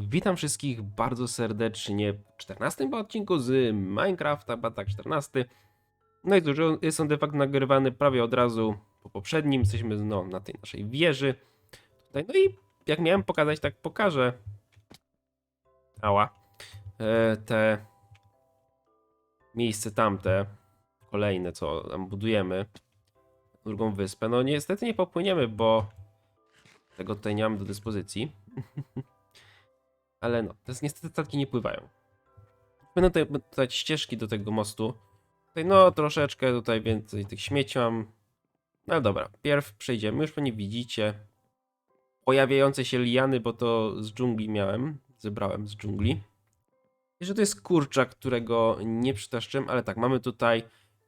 Witam wszystkich bardzo serdecznie w 14 odcinku z Minecrafta, chyba tak 14. No i cóż, jest on de facto nagrywany prawie od razu po poprzednim. Jesteśmy no, na tej naszej wieży. Tutaj, no i jak miałem pokazać, tak pokażę. Ała. E, te miejsce tamte, kolejne, co tam budujemy. Drugą wyspę. No niestety nie popłyniemy, bo tego tutaj nie mamy do dyspozycji. Ale no, to jest niestety statki nie pływają. Będą tutaj, tutaj ścieżki do tego mostu. Tutaj no troszeczkę tutaj więcej tych śmieci mam. No dobra, pierw przejdziemy, już pewnie widzicie. Pojawiające się liany, bo to z dżungli miałem. Zebrałem z dżungli. Że to jest kurczak, którego nie przytaszczyłem, ale tak, mamy tutaj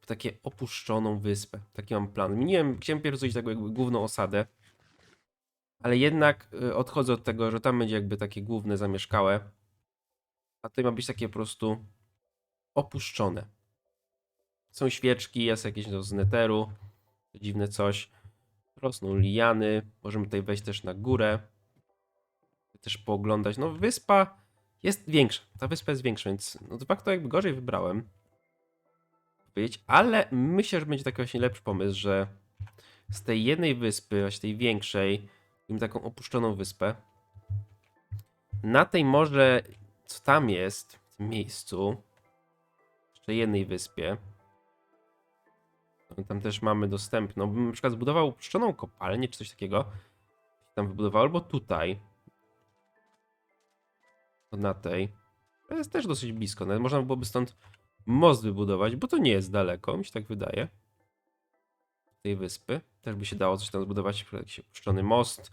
takie opuszczoną wyspę. Taki mam plan. Wiem, chciałem pierw zrobić taką jakby główną osadę. Ale jednak y, odchodzę od tego, że tam będzie jakby takie główne zamieszkałe. A tutaj ma być takie po prostu opuszczone. Są świeczki, jest jakieś no, z neteru. Dziwne coś. Rosną liany. Możemy tutaj wejść też na górę. Też pooglądać. No wyspa jest większa. Ta wyspa jest większa, więc no de facto jakby gorzej wybrałem. Powiedzieć, ale myślę, że będzie taki właśnie lepszy pomysł, że z tej jednej wyspy, właśnie tej większej, Im taką opuszczoną wyspę. Na tej może, co tam jest, w tym miejscu, jeszcze jednej wyspie, no, tam też mamy dostępną, bym na przykład zbudował opuszczoną kopalnię, czy coś takiego, tam wybudował, albo tutaj, na tej, to jest też dosyć blisko, nawet można byłoby stąd most wybudować, bo to nie jest daleko, mi się tak wydaje, tej wyspy, też by się dało coś tam zbudować, jakiś opuszczony most,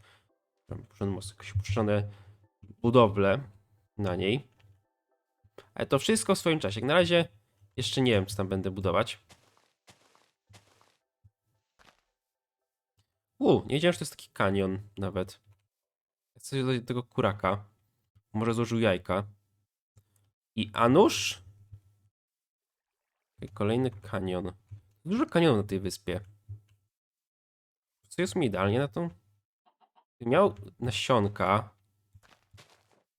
opuszczony most, jakieś opuszczone budowle na niej. Ale to wszystko w swoim czasie. Jak na razie jeszcze nie wiem, co tam będę budować. U, nie wiedziałem, że to jest taki kanion nawet. Chcę do tego kuraka. Może złożył jajka. I a nuż? Okej, Kolejny kanion. Dużo kanionów na tej wyspie. Co jest mi idealnie na tą? Miał nasionka.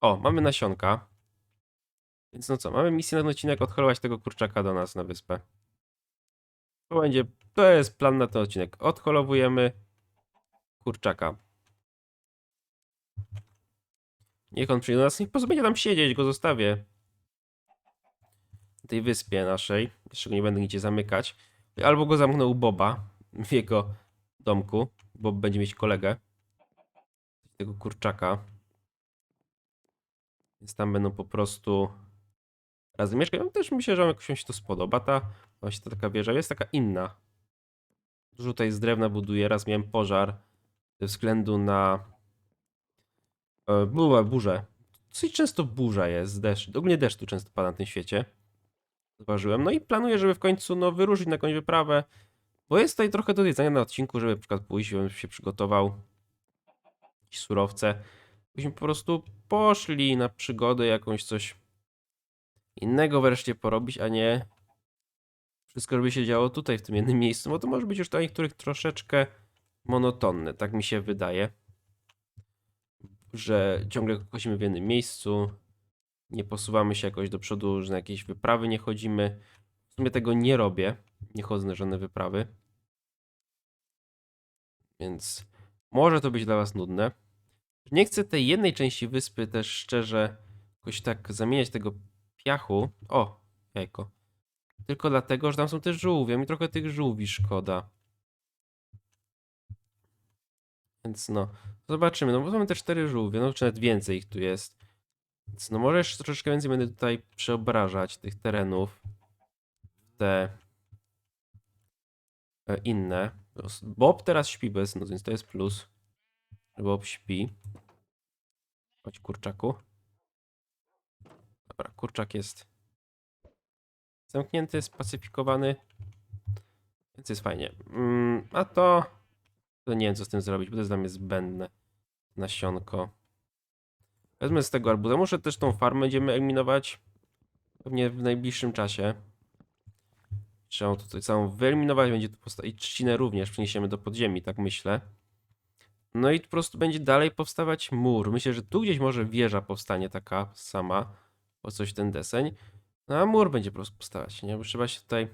O, mamy nasionka. Więc no co, mamy misję na odcinek odholować tego kurczaka do nas na wyspę. To będzie, to jest plan na ten odcinek. Odholowujemy kurczaka. Niech on przyjdzie do nas, niech po prostu będzie tam siedzieć, go zostawię. Na tej wyspie naszej. Jeszcze go nie będę nigdzie zamykać. Albo go zamknę u Boba w jego domku. Bob będzie mieć kolegę tego kurczaka. Więc tam będą po prostu razem mieszkać. Ja też myślę, że jakoś się to spodoba. Ta właśnie ta taka wieża jest taka inna. Dużo tutaj z drewna buduję. Raz miałem pożar ze względu na e, była burzę. Dosyć często burza jest, deszcz. Ogólnie deszcz tu często pada na tym świecie. Zauważyłem. No i planuję, żeby w końcu no, wyruszyć na jakąś wyprawę. Bo jest tutaj trochę do jedzenia na odcinku, żeby na przykład pójść, żebym się przygotował jakieś surowce. Byśmy po prostu poszli na przygodę, jakąś coś innego wreszcie porobić, a nie wszystko, żeby się działo tutaj w tym jednym miejscu, bo to może być już dla niektórych troszeczkę monotonne, tak mi się wydaje. Że ciągle kosimy w jednym miejscu, nie posuwamy się jakoś do przodu, że na jakieś wyprawy nie chodzimy. W sumie tego nie robię, nie chodzę na żadne wyprawy. Więc może to być dla was nudne. Nie chcę tej jednej części wyspy też szczerze jakoś tak zamieniać tego piachu. O, jajko. Tylko dlatego, że tam są też żółwie. Mi trochę tych żółwi szkoda. Więc no, zobaczymy. No bo mamy te cztery żółwie, no czy nawet więcej ich tu jest. Więc no może jeszcze troszeczkę więcej będę tutaj przeobrażać tych terenów. Te e, inne. Bob teraz śpi bez no więc to jest plus. Bob śpi. Chodź kurczaku. Dobra, kurczak jest zamknięty, spacyfikowany. Więc jest fajnie. Mm, a to... To nie wiem co z tym zrobić, bo to jest dla mnie zbędne. Nasionko. Wezmę z tego arbuza. Muszę też tą farmę będziemy eliminować. Pewnie w najbliższym czasie. Trzeba tutaj całą wyeliminować, będzie tu postawić trzcinę również, przeniesiemy do podziemi, tak myślę. No i po prostu będzie dalej powstawać mur. Myślę, że tu gdzieś może wieża powstanie taka sama, po coś ten deseń. No a mur będzie po prostu powstawać, nie? Bo trzeba się tutaj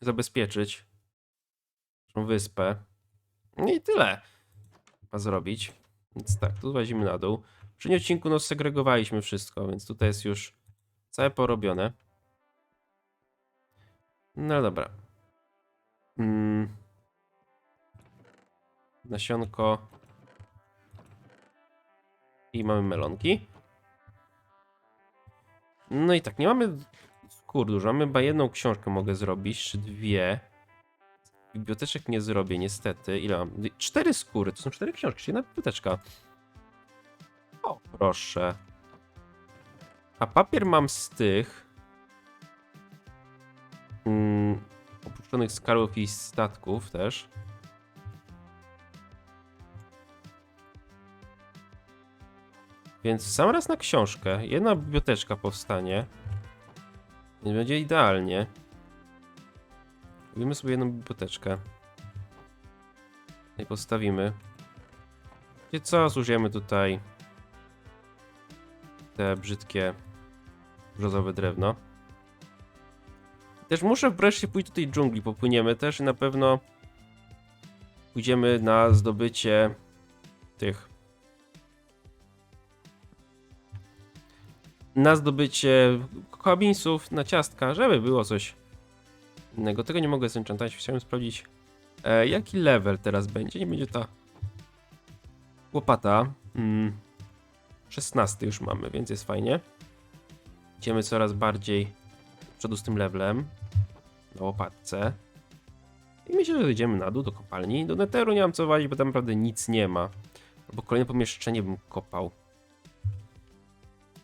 zabezpieczyć. Tą wyspę. No i tyle. Ma zrobić. Więc tak, tu włazimy na dół. W poprzednim odcinku no segregowaliśmy wszystko, więc tutaj jest już całe porobione. No dobra. Mm. Nasionko. I mamy melonki. No i tak, nie mamy skór dużo. Mamy chyba jedną książkę mogę zrobić, czy dwie. Biblioteczek nie zrobię, niestety. Ile mam? Cztery skóry, to są cztery książki, czyli jedna biblioteczka. O, proszę. A papier mam z tych. Mm, opuszczonych skarbów i statków też. Więc sam raz na książkę. Jedna biblioteczka powstanie. Więc będzie idealnie. Robimy sobie jedną biblioteczkę. I postawimy. Wiecie co? Zużyjemy tutaj te brzydkie brzozowe drewno. Też muszę wreszcie pójść do tej dżungli. Popłyniemy też i na pewno pójdziemy na zdobycie tych na zdobycie koabinsów, na ciastka, żeby było coś innego. Tego nie mogę zenchantować. Chciałem sprawdzić, e, jaki level teraz będzie. Nie będzie ta łopata. Mm, 16 już mamy, więc jest fajnie. Idziemy coraz bardziej przodu z tym levelem na łopatce. I myślę, że idziemy na dół do kopalni. Do neteru nie mam co walić, bo tam naprawdę nic nie ma. Albo kolejne pomieszczenie bym kopał.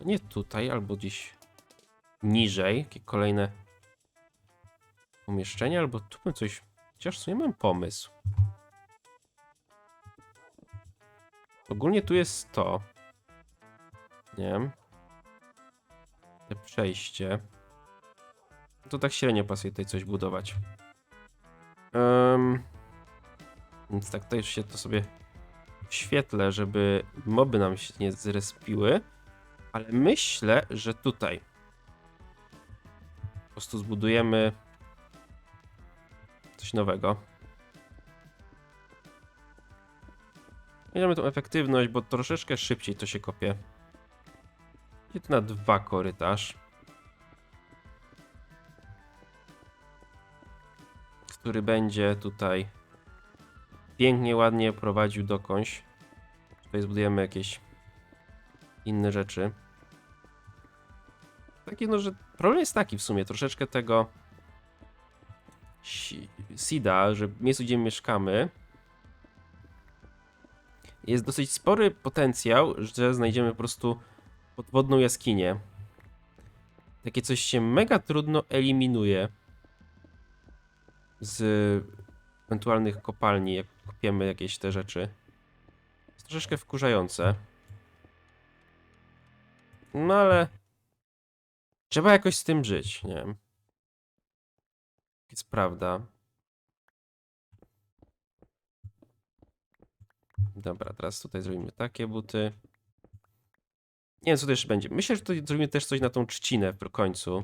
Nie tutaj, albo gdzieś niżej. Jakie kolejne pomieszczenie, albo tu bym coś... Chociaż w sumie mam pomysł. Ogólnie tu jest to. Nie wiem. Te przejście. To tak średnio pasuje tutaj coś budować. Em, więc tak, tutaj się to sobie świetlę, żeby moby nam się nie zrespiły. Ale myślę, że tutaj po prostu zbudujemy coś nowego. Bierzemy tą efektywność, bo troszeczkę szybciej to się kopie. Idzie tu na dwa korytarz. Który będzie tutaj pięknie, ładnie prowadził dokądś. Tutaj zbudujemy jakieś inne rzeczy. Takie no, że problem jest taki w sumie, troszeczkę tego si- Sida, że miejscu gdzie mieszkamy jest dosyć spory potencjał, że znajdziemy po prostu podwodną jaskinię. Takie coś się mega trudno eliminuje z ewentualnych kopalni, jak kopiemy jakieś te rzeczy. Jest troszeczkę wkurzające. No ale trzeba jakoś z tym żyć, nie wiem. Jest prawda. Dobra, teraz tutaj zrobimy takie buty. Nie wiem, co to jeszcze będzie. Myślę, że tutaj zrobimy też coś na tą trzcinę w końcu.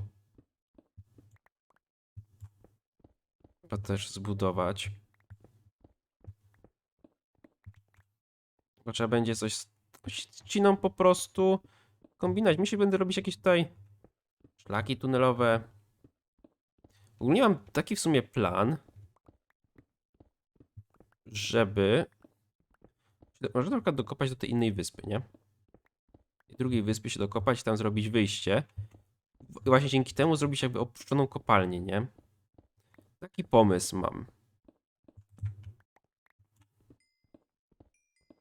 Trzeba też zbudować. Bo trzeba będzie coś z trzciną po prostu kombinować. Myślę, że będę robić jakieś tutaj szlaki tunelowe. Ogólnie mam taki w sumie plan, żeby może na przykład dokopać do tej innej wyspy, nie? I drugiej wyspy się dokopać, tam zrobić wyjście. Właśnie dzięki temu zrobić jakby opuszczoną kopalnię, nie? Taki pomysł mam.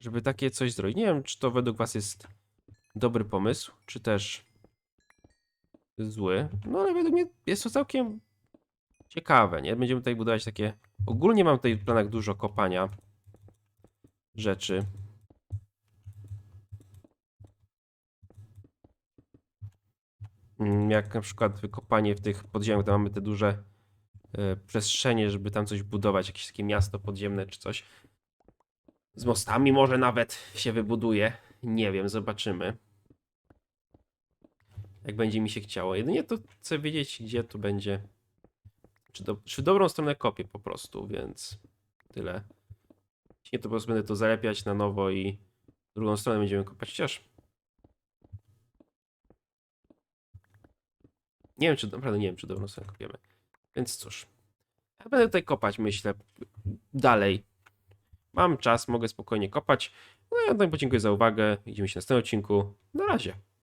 Żeby takie coś zrobić. Nie wiem, czy to według was jest dobry pomysł, czy też zły. No ale według mnie jest to całkiem ciekawe, nie? Będziemy tutaj budować takie... Ogólnie mam tutaj w planach dużo kopania rzeczy. Mm, Jak na przykład wykopanie w tych podziemiach, tam mamy te duże przestrzenie, żeby tam coś budować, jakieś takie miasto podziemne czy coś. Z mostami może nawet się wybuduje. Nie wiem, zobaczymy. Jak będzie mi się chciało. Jedynie to chcę wiedzieć, gdzie tu będzie. Czy, do, czy w dobrą stronę kopię po prostu, więc tyle. Jeśli nie, to po prostu będę to zalepiać na nowo i drugą stronę będziemy kopać. Chociaż nie wiem, czy naprawdę nie wiem, czy dobrą stronę kopiemy. Więc cóż. Ja będę tutaj kopać, myślę, dalej. Mam czas, mogę spokojnie kopać. No ja podziękuję za uwagę. Widzimy się w następnym odcinku. Na razie.